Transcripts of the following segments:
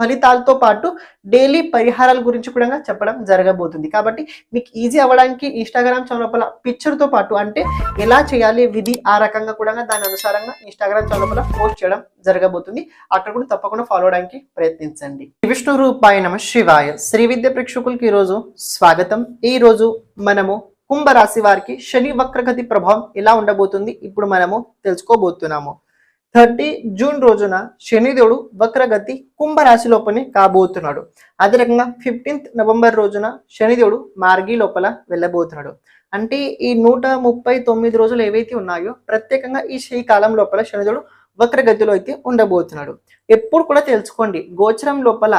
ఫలితాలతో పాటు డైలీ పరిహారాల గురించి కూడా చెప్పడం జరగబోతుంది. కాబట్టి మీకు ఈజీ అవ్వడానికి ఇన్స్టాగ్రామ్ చౌలపల పిక్చర్తో పాటు అంటే ఎలా చేయాలి విధి ఆ రకంగా కూడా దాని అనుసారంగా ఇన్స్టాగ్రామ్ చౌలపల పోస్ట్ చేయడం జరగబోతుంది. అక్కడ కూడా తప్పకుండా ఫాలో అవడానికి ప్రయత్నించండి. విష్ణు రూపాయ నమ శివాయ. శ్రీ విద్య ప్రేక్షకులకి ఈరోజు స్వాగతం. ఈ రోజు మనము కుంభరాశి వారికి శని వక్రగతి ప్రభావం ఎలా ఉండబోతుంది ఇప్పుడు మనము తెలుసుకోబోతున్నాము. థర్టీ జూన్ రోజున శనిదేవుడు వక్రగతి కుంభరాశి లోపలనే కాబోతున్నాడు. అదే రకంగా ఫిఫ్టీన్త్ నవంబర్ రోజున శనిదేవుడు మార్గి లోపల వెళ్ళబోతున్నాడు. అంటే ఈ నూట ముప్పై తొమ్మిది రోజులు ఏవైతే ఉన్నాయో ప్రత్యేకంగా ఈ శ్రీ కాలం లోపల శనిదేవుడు వక్రగతిలో అయితే ఉండబోతున్నాడు. ఎప్పుడు కూడా తెలుసుకోండి గోచరం లోపల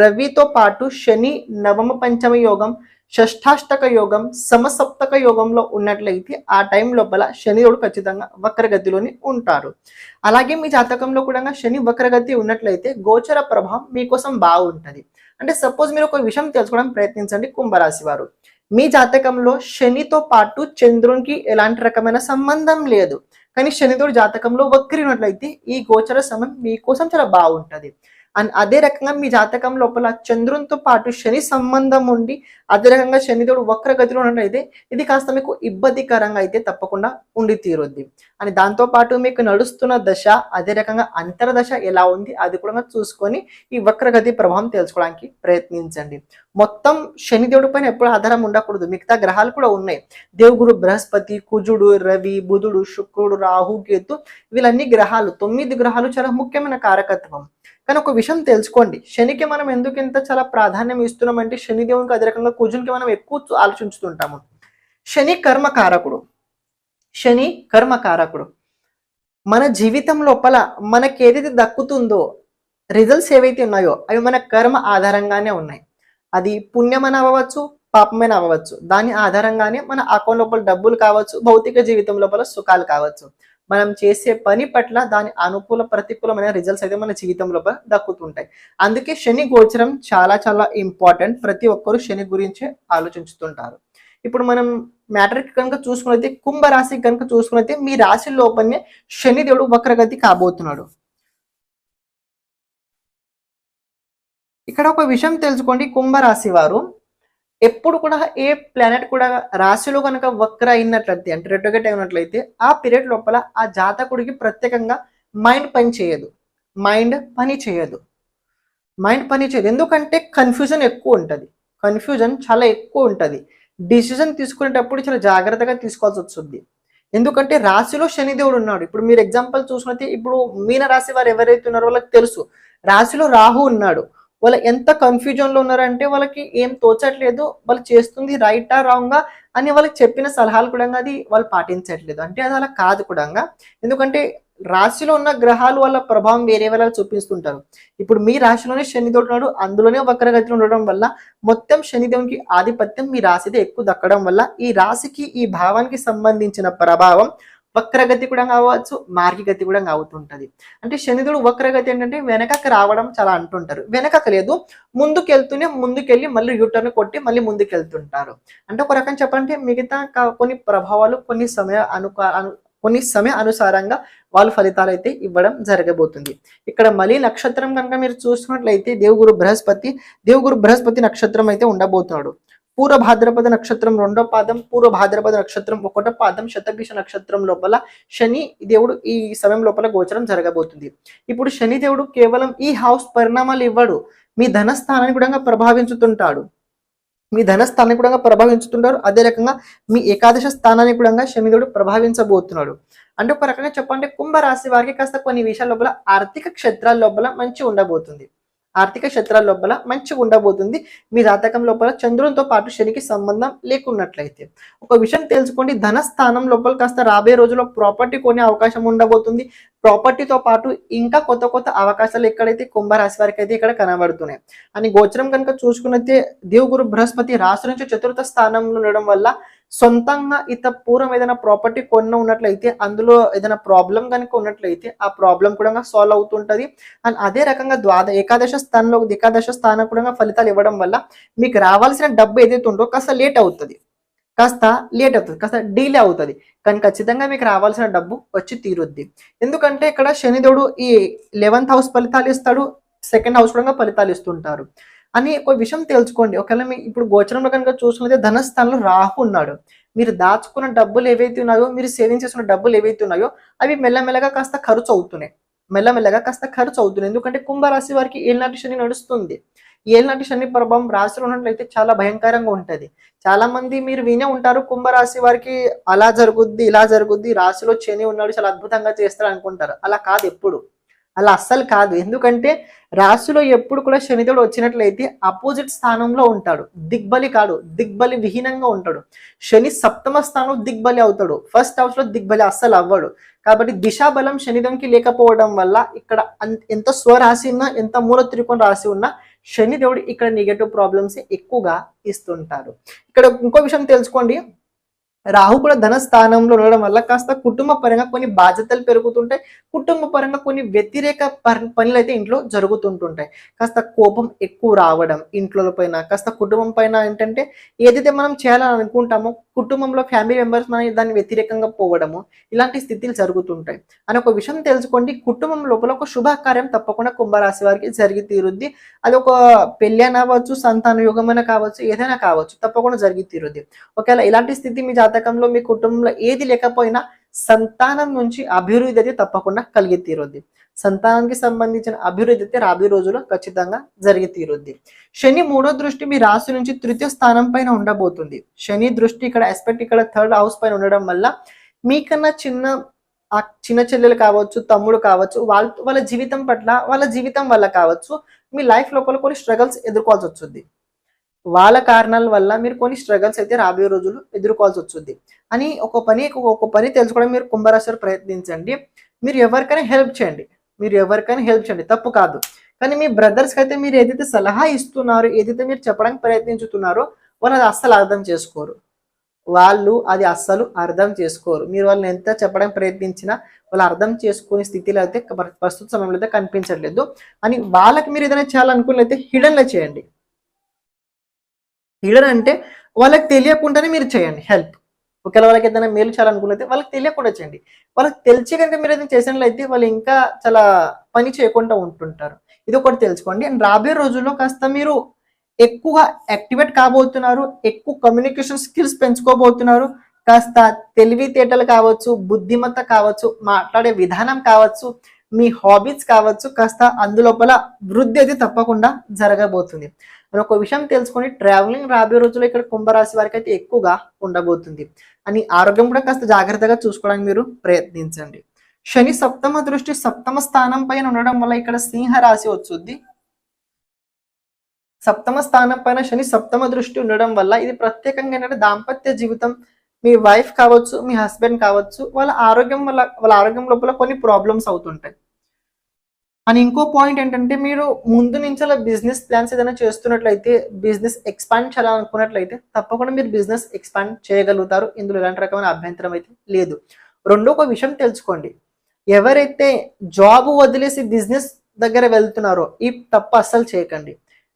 రవితో పాటు శని నవమ పంచమ యోగం షష్ఠాష్టక యోగం సమసప్తక యోగంలో ఉన్నట్లయితే ఆ టైం లోపల శనిదేవుడు ఖచ్చితంగా వక్రగతిలోని ఉంటారు. అలాగే మీ జాతకంలో కూడా శని వక్రగతి ఉన్నట్లయితే గోచర ప్రభావం మీకోసం బాగుంటుంది. అంటే సపోజ్ మీరు ఒక విషయం తెలుసుకోవడం ప్రయత్నించండి కుంభరాశి వారు. మీ జాతకంలో శనితో పాటు చంద్రునికి ఎలాంటి రకమైన సంబంధం లేదు. కానీ శనితో జాతకంలో వక్రినట్లయితే ఈ గోచర సమయం మీకోసం చాలా బాగుంటుంది. అండ్ అదే రకంగా మీ జాతకం లోపల చంద్రునితో పాటు శని సంబంధం ఉండి అదే రకంగా శనితోడు వక్రగతిలో ఉన్నట్లయితే ఇది కాస్త మీకు ఇబ్బందికరంగా అయితే తప్పకుండా ఉండి తీరుద్ది. అని దాంతో పాటు మీకు నడుస్తున్న దశ అదే రకంగా అంతర్దశ ఎలా ఉంది అది కూడా చూసుకొని ఈ వక్రగతి ప్రభావం తెలుసుకోవడానికి ప్రయత్నించండి. మొత్తం శనిదేవుడి పైన ఎప్పుడు ఆధారం ఉండకూడదు. మిగతా గ్రహాలు కూడా ఉన్నాయి. దేవుగురు బృహస్పతి కుజుడు రవి బుధుడు శుక్రుడు రాహు కేతు వీళ్ళన్ని గ్రహాలు తొమ్మిది గ్రహాలు చాలా ముఖ్యమైన కారకత్వం. కానీ ఒక విషయం తెలుసుకోండి. శనికి మనం ఎందుకు ఇంత చాలా ప్రాధాన్యం ఇస్తున్నామంటే శనిదేవునికి అదే రకంగా కుజునికి మనం ఎక్కువ ఆలోచించుతుంటాము. శని కర్మకారకుడు. శని కర్మకారకుడు. మన జీవితం లోపల మనకి ఏదైతే దక్కుతుందో రిజల్ట్స్ ఏవైతే ఉన్నాయో అవి మన కర్మ ఆధారంగానే ఉన్నాయి. అది పుణ్యమైన అవ్వచ్చు పాపమైన అవ్వచ్చు. దాని ఆధారంగానే మన అకౌంట్ లోపల డబ్బులు కావచ్చు భౌతిక జీవితం లోపల సుఖాలు కావచ్చు. మనం చేసే పని పట్ల దాని అనుకూల ప్రతికూలమైన రిజల్ట్స్ అయితే మన జీవితంలో దక్కుతుంటాయి. అందుకే శని గోచరం చాలా చాలా ఇంపార్టెంట్ ప్రతి ఒక్కరు శని గురించే ఆలోచించుతుంటారు. ఇప్పుడు మనం మ్యాటర్కి కనుక చూసుకున్నైతే కుంభరాశికి కనుక చూసుకున్నైతే మీ రాశి లోపలనే శనిదేవుడు వక్రగతి కాబోతున్నాడు. ఇక్కడ ఒక విషయం తెలుసుకోండి. కుంభరాశి వారు ఎప్పుడు కూడా ఏ ప్లానెట్ కూడా రాశిలో కనుక వక్ర అయినట్లయితే అంటే రెడ్డగట్ అయినట్లయితే ఆ పీరియడ్ లోపల ఆ జాతకుడికి ప్రత్యేకంగా మైండ్ పని చేయదు. మైండ్ పని చేయదు. మైండ్ పని చేయదు. ఎందుకంటే కన్ఫ్యూజన్ ఎక్కువ ఉంటుంది. కన్ఫ్యూజన్ చాలా ఎక్కువ ఉంటుంది. డిసిజన్ తీసుకునేటప్పుడు చాలా జాగ్రత్తగా తీసుకోవాల్సి వస్తుంది. ఎందుకంటే రాశిలో శనిదేవుడు ఉన్నాడు. ఇప్పుడు మీరు ఎగ్జాంపుల్ చూసుకుంటే ఇప్పుడు మీన రాశి వారు ఎవరైతే ఉన్నారో వాళ్ళకి తెలుసు. రాశిలో రాహు ఉన్నాడు. వాళ్ళు ఎంత కన్ఫ్యూజన్లో ఉన్నారంటే వాళ్ళకి ఏం తోచట్లేదు వాళ్ళు చేస్తుంది రైటా రాంగా అని వాళ్ళకి చెప్పిన సలహాలు కూడా అది వాళ్ళు పాటించట్లేదు. అంటే అది అలా కాదు కూడా ఎందుకంటే రాశిలో ఉన్న గ్రహాలు వాళ్ళ ప్రభావం వేరే వేళ చూపిస్తుంటారు. ఇప్పుడు మీ రాశిలోనే శనిదేవుడు ఉన్నాడు అందులోనే వక్రగతిలో ఉండడం వల్ల మొత్తం శనిదేవునికి ఆధిపత్యం మీ రాశిదే ఎక్కువ దక్కడం వల్ల ఈ రాశికి ఈ భావానికి సంబంధించిన ప్రభావం వక్రగతి కూడా కావచ్చు మార్గగతి కూడా కావుతుంటది. అంటే శనిదుడు వక్రగతి ఏంటంటే వెనకకి రావడం చాలా అంటుంటారు. వెనకకు లేదు ముందుకెళ్తూనే ముందుకెళ్ళి మళ్ళీ యూటర్న్ కొట్టి మళ్ళీ ముందుకెళ్తుంటారు. అంటే ఒక రకం చెప్పాలంటే మిగతా కొన్ని ప్రభావాలు కొన్ని సమయ అనుక కొన్ని సమయ అనుసారంగా వాళ్ళు ఫలితాలు అయితే ఇవ్వడం జరగబోతుంది. ఇక్కడ మళ్ళీ నక్షత్రం కనుక మీరు చూసుకున్నట్లయితే దేవుగురు బృహస్పతి దేవుగురు బృహస్పతి నక్షత్రం అయితే ఉండబోతున్నాడు. పూర్వ భాద్రపద నక్షత్రం రెండో పాదం పూర్వ భాద్రపద నక్షత్రం ఒకటో పాదం శతభిష నక్షత్రం లోపల శని దేవుడు ఈ సమయం లోపల గోచరం జరగబోతుంది. ఇప్పుడు శని దేవుడు కేవలం ఈ హౌస్ పరిణామాలు ఇవ్వడు. మీ ధనస్థానాన్ని కూడా ప్రభావించుతుంటాడు. మీ ధనస్థానాన్ని కూడా ప్రభావించుతుంటారు అదే రకంగా మీ ఏకాదశ స్థానాన్ని కూడా శనిదేవుడు ప్రభావించబోతున్నాడు. అంటే ఒక రకంగా చెప్పాలంటే కుంభరాశి వారికి కాస్త కొన్ని విషయాల లోపల ఆర్థిక క్షేత్రాల లోపల మంచి ఉండబోతుంది. ఆర్థిక క్షేత్రాల లోపల మంచిగా ఉండబోతుంది. మీ జాతకం లోపల చంద్రునితో పాటు శనికి సంబంధం లేకున్నట్లయితే. ఒక విషయం తెలుసుకోండి. ధన స్థానం లోపల కాస్త రాబోయే రోజుల్లో ప్రాపర్టీ కొనే అవకాశం ఉండబోతుంది. ప్రాపర్టీతో పాటు ఇంకా కొత్త కొత్త అవకాశాలు ఎక్కడైతే కుంభరాశి వారికి అయితే ఇక్కడ కనబడుతున్నాయి. అని గోచరం కనుక చూసుకున్నైతే దేవుగురు బృహస్పతి రాశి నుంచి చతుర్థ స్థానంలో ఉండడం వల్ల సొంతంగా ఇత పూర్వం ఏదైనా ప్రాపర్టీ కొన్న ఉన్నట్లయితే అందులో ఏదైనా ప్రాబ్లం కనుక ఉన్నట్లయితే ఆ ప్రాబ్లం కూడా సాల్వ్ అవుతుంటది. అండ్ అదే రకంగా ద్వాద ఏకాదశ స్థానంలో ఏకాదశ స్థానం కూడా ఫలితాలు ఇవ్వడం వల్ల మీకు రావాల్సిన డబ్బు ఏదైతే ఉందో కాస్త లేట్ అవుతుంది. కాస్త లేట్ అవుతుంది కాస్త డీలే అవుతుంది. కానీ ఖచ్చితంగా మీకు రావాల్సిన డబ్బు వచ్చి తీరుద్ది. ఎందుకంటే ఇక్కడ శనిదేవుడు ఈ లెవెన్త్ హౌస్ ఫలితాలు ఇస్తాడు సెకండ్ హౌస్ కూడా ఫలితాలు ఇస్తుంటారు. అని ఒక విషయం తెలుసుకోండి. ఒకవేళ మీ ఇప్పుడు గోచరంలో కనుక చూసుకున్నైతే ధనస్థానంలో రాహు ఉన్నాడు. మీరు దాచుకున్న డబ్బులు ఏవైతే ఉన్నాయో మీరు సేవింగ్ చేసుకున్న డబ్బులు ఏవైతే ఉన్నాయో అవి మెల్లమెల్లగా కాస్త ఖర్చు అవుతున్నాయి. మెల్లమెల్లగా కాస్త ఖర్చు అవుతున్నాయి. ఎందుకంటే కుంభరాశి వారికి ఏళ్ళనాటి శని నడుస్తుంది. ఏళ్ళనాటి శని ప్రభావం రాశిలో ఉన్నట్లయితే చాలా భయంకరంగా ఉంటది. చాలా మంది మీరు వినే ఉంటారు కుంభరాశి వారికి అలా జరుగుద్ది ఇలా జరుగుద్ది రాశిలో శని ఉన్నాడు చాలా అద్భుతంగా చేస్తారు అనుకుంటారు. అలా కాదు ఎప్పుడు. అలా అస్సలు కాదు. ఎందుకంటే రాశిలో ఎప్పుడు కూడా శనిదేవుడు వచ్చినట్లయితే అపోజిట్ స్థానంలో ఉంటాడు. దిగ్బలి కాడు. దిగ్బలి విహీనంగా ఉంటాడు. శని సప్తమ స్థానం దిగ్బలి అవుతాడు. ఫస్ట్ హౌస్లో దిగ్బలి అస్సలు అవ్వడు. కాబట్టి దిశాబలం శనిదంకి లేకపోవడం వల్ల ఇక్కడ ఎంత స్వరాశి ఉన్నా ఎంత మూల త్రికోణ రాశి ఉన్నా శనిదేవుడు ఇక్కడ నెగటివ్ ప్రాబ్లమ్స్ ఎక్కువగా ఇస్తుంటారు. ఇక్కడ ఇంకో విషయం తెలుసుకోండి. రాహు కూడా ధన స్థానంలో ఉండడం వల్ల కాస్త కుటుంబ పరంగా కొన్ని బాధ్యతలు పెరుగుతుంటాయి. కుటుంబ పరంగా కొన్ని వ్యతిరేక పనులు అయితే ఇంట్లో జరుగుతుంటుంటాయి. కాస్త కోపం ఎక్కువ రావడం ఇంట్లో పైన కాస్త కుటుంబం పైన ఏంటంటే ఏదైతే మనం చేయాలని అనుకుంటామో కుటుంబంలో ఫ్యామిలీ మెంబర్స్ మన దాన్ని వ్యతిరేకంగా పోవడము ఇలాంటి స్థితిలు జరుగుతుంటాయి. అని ఒక విషయం తెలుసుకోండి. కుటుంబం లోపల ఒక శుభకార్యం తప్పకుండా కుంభరాశి వారికి జరిగి తీరుద్ది. అది ఒక పెళ్ళి అయినా అవ్వచ్చు సంతాన యుగమైన కావచ్చు ఏదైనా కావచ్చు తప్పకుండా జరిగి తీరుద్ది. ఒకవేళ ఇలాంటి స్థితి మీ జాతకంలో మీ కుటుంబంలో ఏది లేకపోయినా సంతానం నుంచి అభివృద్ధి అయితే తప్పకుండా కలిగి తీరుద్ది. సంతానానికి సంబంధించిన అభివృద్ధి అయితే రాబోయే రోజుల్లో ఖచ్చితంగా జరిగి తీరుద్ది. శని మూడో దృష్టి మీ రాశి నుంచి తృతీయ స్థానం పైన ఉండబోతుంది. శని దృష్టి ఇక్కడ ఎస్పెక్ట్ ఇక్కడ థర్డ్ హౌస్ పైన ఉండడం వల్ల మీకన్నా చిన్న ఆ చిన్న చెల్లెలు కావచ్చు తమ్ముడు కావచ్చు వాళ్ళ వాళ్ళ జీవితం పట్ల వాళ్ళ జీవితం వల్ల కావచ్చు మీ లైఫ్ లోపల కొన్ని స్ట్రగల్స్ ఎదుర్కోవాల్సి వచ్చింది వాళ్ళ కారణాల వల్ల మీరు కొన్ని స్ట్రగల్స్ అయితే రాబోయే రోజులు ఎదుర్కోవాల్సి వచ్చింది అని ఒక పని ఒక పని తెలుసుకోవడం మీరు కుంభరాశి ప్రయత్నించండి. మీరు ఎవరికైనా హెల్ప్ చేయండి. మీరు ఎవరికైనా హెల్ప్ చేయండి. తప్పు కాదు. కానీ మీ బ్రదర్స్కి అయితే మీరు ఏదైతే సలహా ఇస్తున్నారో ఏదైతే మీరు చెప్పడానికి ప్రయత్నించుతున్నారో వాళ్ళు అది అస్సలు అర్థం చేసుకోరు. వాళ్ళు అది అస్సలు అర్థం చేసుకోరు. మీరు వాళ్ళని ఎంత చెప్పడానికి ప్రయత్నించినా వాళ్ళు అర్థం చేసుకునే స్థితిలో అయితే ప్రస్తుత సమయంలో అయితే కనిపించట్లేదు. అని వాళ్ళకి మీరు ఏదైనా చేయాలనుకున్నైతే హిడన్లో చేయండి. హిడన్ అంటే వాళ్ళకి తెలియకుండానే మీరు చేయండి హెల్ప్. ఒకవేళ వాళ్ళకి ఏదైనా మేలు చేయాలనుకున్నైతే వాళ్ళకి తెలియకుండా చేయండి. వాళ్ళకి తెలిసి కనుక మీరు ఏదైనా చేసినట్లయితే వాళ్ళు ఇంకా చాలా పని చేయకుండా ఉంటుంటారు. ఇది ఒకటి తెలుసుకోండి. అండ్ రాబోయే రోజుల్లో కాస్త మీరు ఎక్కువ యాక్టివేట్ కాబోతున్నారు. ఎక్కువ కమ్యూనికేషన్ స్కిల్స్ పెంచుకోబోతున్నారు. కాస్త తెలివితేటలు కావచ్చు బుద్ధిమత్త కావచ్చు మాట్లాడే విధానం కావచ్చు మీ హాబీస్ కావచ్చు కాస్త అందులోపల వృద్ధి అది తప్పకుండా జరగబోతుంది. అని ఒక విషయం తెలుసుకొని ట్రావెలింగ్ రాబోయే రోజుల్లో ఇక్కడ కుంభరాశి వారికి అయితే ఎక్కువగా ఉండబోతుంది. అని ఆరోగ్యం కూడా కాస్త జాగ్రత్తగా చూసుకోవడానికి మీరు ప్రయత్నించండి. శని సప్తమ దృష్టి సప్తమ స్థానం పైన ఉండడం వల్ల ఇక్కడ సింహ రాశి వచ్చుద్ది. సప్తమ స్థానం పైన శని సప్తమ దృష్టి ఉండడం వల్ల ఇది ప్రత్యేకంగా ఏంటంటే దాంపత్య జీవితం మీ వైఫ్ కావచ్చు మీ హస్బెండ్ కావచ్చు వాళ్ళ ఆరోగ్యం వల్ల వాళ్ళ ఆరోగ్యం లోపల కొన్ని ప్రాబ్లమ్స్ అవుతుంటాయి. అని ఇంకో పాయింట్ ఏంటంటే మీరు ముందు నుంచి అలా బిజినెస్ ప్లాన్స్ ఏదైనా చేస్తున్నట్లయితే బిజినెస్ ఎక్స్పాండ్ చేయాలనుకున్నట్లయితే తప్పకుండా మీరు బిజినెస్ ఎక్స్పాండ్ చేయగలుగుతారు. ఇందులో ఎలాంటి రకమైన అభ్యంతరం అయితే లేదు. రెండో ఒక విషయం తెలుసుకోండి. ఎవరైతే జాబ్ వదిలేసి బిజినెస్ దగ్గర వెళ్తున్నారో ఈ తప్పు అస్సలు చేయకండి.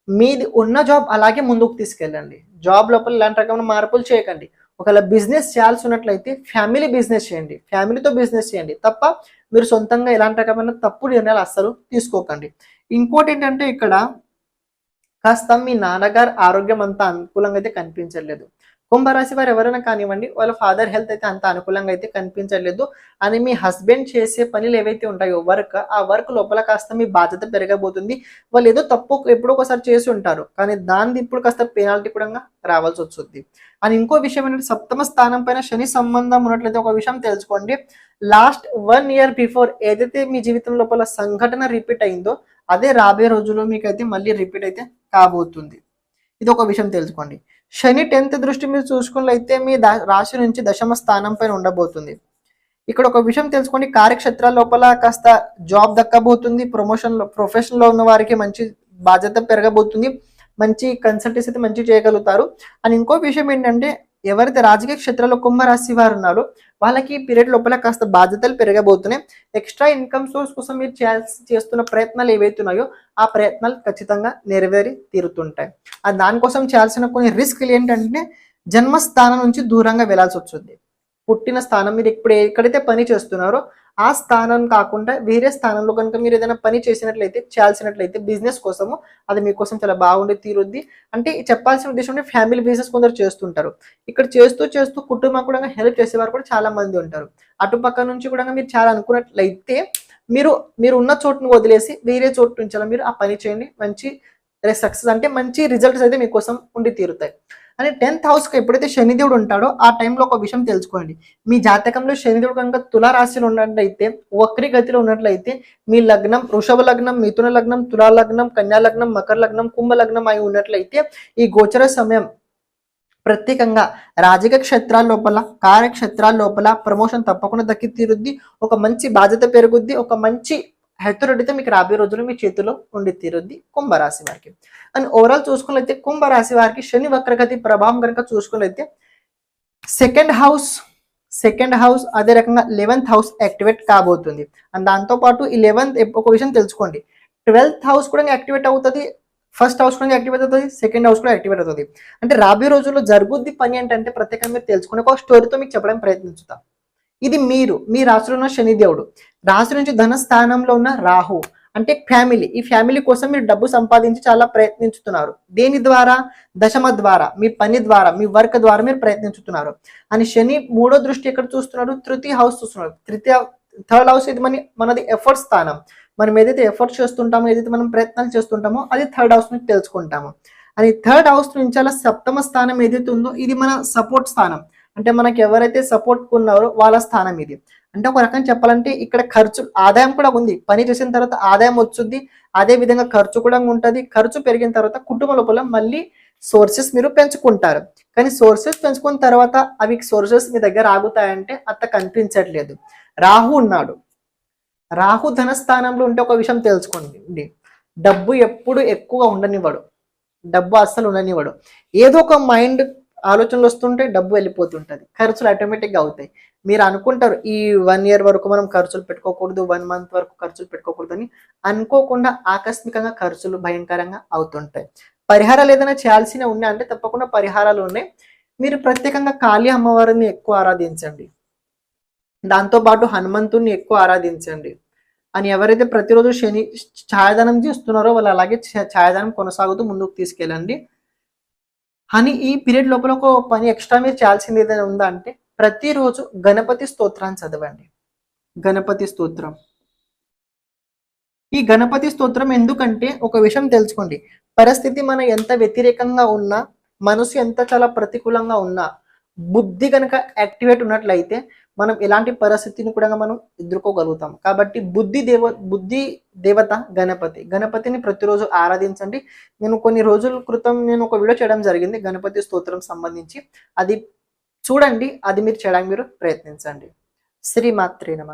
మీది ఉన్న జాబ్ అలాగే ముందుకు తీసుకెళ్ళండి. జాబ్ లోపల ఇలాంటి రకమైన మార్పులు చేయకండి. ఒకవేళ బిజినెస్ చేయాల్సి ఉన్నట్లయితే ఫ్యామిలీ బిజినెస్ చేయండి. ఫ్యామిలీతో బిజినెస్ చేయండి. తప్ప మీరు సొంతంగా ఎలాంటి రకమైన తప్పుడు నిర్ణయాలు అస్సలు తీసుకోకండి. ఇంకోటి ఏంటంటే ఇక్కడ కాస్త మీ నాన్నగారు ఆరోగ్యం అంత అనుకూలంగా అయితే కనిపించట్లేదు. కుంభరాశి వారు ఎవరైనా కానివ్వండి వాళ్ళ ఫాదర్ హెల్త్ అయితే అంత అనుకూలంగా అయితే కనిపించట్లేదు అని మీ హస్బెండ్ చేసే పనులు ఏవైతే ఉంటాయో వర్క్ ఆ వర్క్ లోపల కాస్త మీ బాధ్యత పెరగబోతుంది. వాళ్ళు ఏదో తప్పు ఎప్పుడో ఒకసారి చేసి ఉంటారు కానీ దాన్ని ఇప్పుడు కాస్త పెనాల్టీ కూడా రావాల్సి వస్తుంది. అని ఇంకో విషయం ఏంటంటే సప్తమ స్థానం పైన శని సంబంధం ఉన్నట్లయితే ఒక విషయం తెలుసుకోండి. లాస్ట్ వన్ ఇయర్ బిఫోర్ ఏదైతే మీ జీవితం లోపల సంఘటన రిపీట్ అయిందో అదే రాబోయే రోజుల్లో మీకైతే మళ్ళీ రిపీట్ అయితే కాబోతుంది. ఇది ఒక విషయం తెలుసుకోండి. శని టెన్త్ దృష్టి మీరు చూసుకున్నట్లయితే మీ రాశి నుంచి దశమ స్థానం పైన ఉండబోతుంది. ఇక్కడ ఒక విషయం తెలుసుకోండి. కార్యక్షేత్ర లోపల కాస్త జాబ్ దక్కబోతుంది. ప్రమోషన్లో ప్రొఫెషన్లో ఉన్న వారికి మంచి బాధ్యత పెరగబోతుంది. మంచి కన్సల్టెన్సీ అయితే మంచి చేయగలుగుతారు. అండ్ ఇంకో విషయం ఏంటంటే ఎవరైతే రాజకీయ క్షేత్రంలో కుంభరాశి వారు ఉన్నారో వాళ్ళకి ఈ పీరియడ్ లోపల కాస్త బాధ్యతలు పెరగబోతున్నాయి. ఎక్స్ట్రా ఇన్కమ్ సోర్స్ కోసం మీరు చేయాల్సి చేస్తున్న ప్రయత్నాలు ఏవైతున్నాయో ఆ ప్రయత్నాలు ఖచ్చితంగా నెరవేరి తీరుతుంటాయి. దానికోసం చేయాల్సిన కొన్ని రిస్క్లు ఏంటంటే జన్మస్థానం నుంచి దూరంగా వెళ్ళాల్సి వస్తుంది. పుట్టిన స్థానం మీరు ఇప్పుడు ఎక్కడైతే పని చేస్తున్నారో ఆ స్థానం కాకుండా వేరే స్థానంలో కనుక మీరు ఏదైనా పని చేసినట్లయితే చేయాల్సినట్లయితే బిజినెస్ కోసము అది మీకోసం చాలా బాగుండి తీరుద్ది. అంటే చెప్పాల్సిన ఉద్దేశం అంటే ఫ్యామిలీ బిజినెస్ కొందరు చేస్తుంటారు. ఇక్కడ చేస్తూ చేస్తూ కుటుంబం కూడా హెల్ప్ చేసేవారు కూడా చాలా మంది ఉంటారు. అటుపక్క నుంచి కూడా మీరు చాలా అనుకున్నట్లయితే మీరు మీరు ఉన్న చోటును వదిలేసి వేరే చోటు నుంచి అలా మీరు ఆ పని చేయండి. మంచి సక్సెస్ అంటే మంచి రిజల్ట్స్ అయితే మీకోసం ఉండి తీరుతాయి. అని టెన్త్ హౌస్కి ఎప్పుడైతే శనిదేవుడు ఉంటాడో ఆ టైంలో ఒక విషయం తెలుసుకోండి మీ జాతకంలో శనిదేవుడు కనుక తులారాశిలో ఉన్నట్లయితే వక్రి గతిలో ఉన్నట్లయితే మీ లగ్నం వృషభ లగ్నం మిథున లగ్నం తులా లగ్నం కన్యా లగ్నం మకర లగ్నం కుంభ లగ్నం అయి ఉన్నట్లయితే ఈ గోచర సమయం ప్రత్యేకంగా రాజకీయ క్షేత్రాల లోపల కార్యక్షేత్రాల లోపల ప్రమోషన్ తప్పకుండా దక్కి తీరుద్ది ఒక మంచి బాధ్యత పెరుగుద్ది. ఒక మంచి హెతురుడితే మీకు రాబోయే రోజుల్లో మీ చేతిలో ఉండి తీరుద్ది కుంభరాశి వారికి. అండ్ ఓవరాల్ చూసుకున్నట్లయితే కుంభరాశి వారికి శని వక్రగతి ప్రభావం కనుక చూసుకున్నట్లయితే సెకండ్ హౌస్ సెకండ్ హౌస్ అదే రకంగా లెవెన్త్ హౌస్ యాక్టివేట్ కాబోతుంది. అండ్ దాంతో పాటు ఈ లెవెన్త్ ఒక విషయం తెలుసుకోండి. ట్వెల్త్ హౌస్ కూడా యాక్టివేట్ అవుతుంది ఫస్ట్ హౌస్ కూడా యాక్టివేట్ అవుతుంది సెకండ్ హౌస్ కూడా యాక్టివేట్ అవుతుంది. అంటే రాబోయే రోజుల్లో జరుగుద్ది పని ఏంటంటే ప్రత్యేకంగా మీరు తెలుసుకుని ఒక స్టోరీతో మీకు చెప్పడానికి ప్రయత్నించుతాం. ఇది మీరు మీ రాశిలో ఉన్న శనిదేవుడు రాశి నుంచి ధన స్థానంలో ఉన్న రాహు అంటే ఫ్యామిలీ. ఈ ఫ్యామిలీ కోసం మీరు డబ్బు సంపాదించి చాలా ప్రయత్నించుతున్నారు. దేని ద్వారా? దశమ ద్వారా మీ పని ద్వారా మీ వర్క్ ద్వారా మీరు ప్రయత్నించుతున్నారు. అని శని మూడో దృష్టి ఎక్కడ చూస్తున్నాడు? తృతీయ హౌస్ చూస్తున్నాడు. తృతీయ థర్డ్ హౌస్ ఇది మన మనది ఎఫర్ట్ స్థానం. మనం ఏదైతే ఎఫర్ట్ చేస్తుంటామో ఏదైతే మనం ప్రయత్నాలు చేస్తుంటామో అది థర్డ్ హౌస్ నుంచి తెలుసుకుంటాము. అని థర్డ్ హౌస్ నుంచి అలా సప్తమ స్థానం ఏదైతే ఉందో ఇది మన సపోర్ట్ స్థానం. అంటే మనకి ఎవరైతే సపోర్ట్ ఉన్నారో వాళ్ళ స్థానం ఇది. అంటే ఒక రకం చెప్పాలంటే ఇక్కడ ఖర్చు ఆదాయం కూడా ఉంది. పని చేసిన తర్వాత ఆదాయం వచ్చుద్ది అదే విధంగా ఖర్చు కూడా ఉంటుంది. ఖర్చు పెరిగిన తర్వాత కుటుంబ లోపల మళ్ళీ సోర్సెస్ మీరు పెంచుకుంటారు. కానీ సోర్సెస్ పెంచుకున్న తర్వాత అవి సోర్సెస్ మీ దగ్గర ఆగుతాయంటే అంత కనిపించట్లేదు. రాహు ఉన్నాడు. రాహు ధన స్థానంలో ఉంటే ఒక విషయం తెలుసుకోండి. డబ్బు ఎప్పుడు ఎక్కువ ఉండనివ్వడు. డబ్బు అస్సలు ఉండనివ్వడు. ఏదో ఒక మైండ్ ఆలోచనలు వస్తుంటే డబ్బు వెళ్ళిపోతుంటుంది. ఖర్చులు ఆటోమేటిక్గా అవుతాయి. మీరు అనుకుంటారు ఈ వన్ ఇయర్ వరకు మనం ఖర్చులు పెట్టుకోకూడదు వన్ మంత్ వరకు ఖర్చులు పెట్టుకోకూడదు అని అనుకోకుండా ఆకస్మికంగా ఖర్చులు భయంకరంగా అవుతుంటాయి. పరిహారాలు ఏదైనా చేయాల్సిన ఉన్నాయి? అంటే తప్పకుండా పరిహారాలు ఉన్నాయి. మీరు ప్రత్యేకంగా కాళీ అమ్మవారిని ఎక్కువ ఆరాధించండి. దాంతోపాటు హనుమంతుని ఎక్కువ ఆరాధించండి. అని ఎవరైతే ప్రతిరోజు శని ఛాయదానం చేస్తున్నారో వాళ్ళు అలాగే ఛాయదానం కొనసాగుతూ ముందుకు తీసుకెళ్ళండి. అని ఈ పీరియడ్ లోపల ఒక పని ఎక్స్ట్రా మీరు చేయాల్సింది ఏదైనా ఉందా అంటే ప్రతిరోజు గణపతి స్తోత్రాన్ని చదవండి. గణపతి స్తోత్రం. ఈ గణపతి స్తోత్రం ఎందుకంటే ఒక విషయం తెలుసుకోండి. పరిస్థితి మన ఎంత వ్యతిరేకంగా ఉన్నా మనసు ఎంత చాలా ప్రతికూలంగా ఉన్నా బుద్ధి కనుక యాక్టివేట్ ఉన్నట్లయితే మనం ఎలాంటి పరిస్థితిని కూడా మనం ఎదుర్కోగలుగుతాం. కాబట్టి బుద్ధి దేవ బుద్ధి దేవత గణపతి. గణపతిని ప్రతిరోజు ఆరాధించండి. నేను కొన్ని రోజుల క్రితం నేను ఒక వీడియో చేయడం జరిగింది. గణపతి స్తోత్రం సంబంధించి. అది చూడండి. అది మీరు చేయడానికి మీరు ప్రయత్నించండి. శ్రీమాత్రే నమ.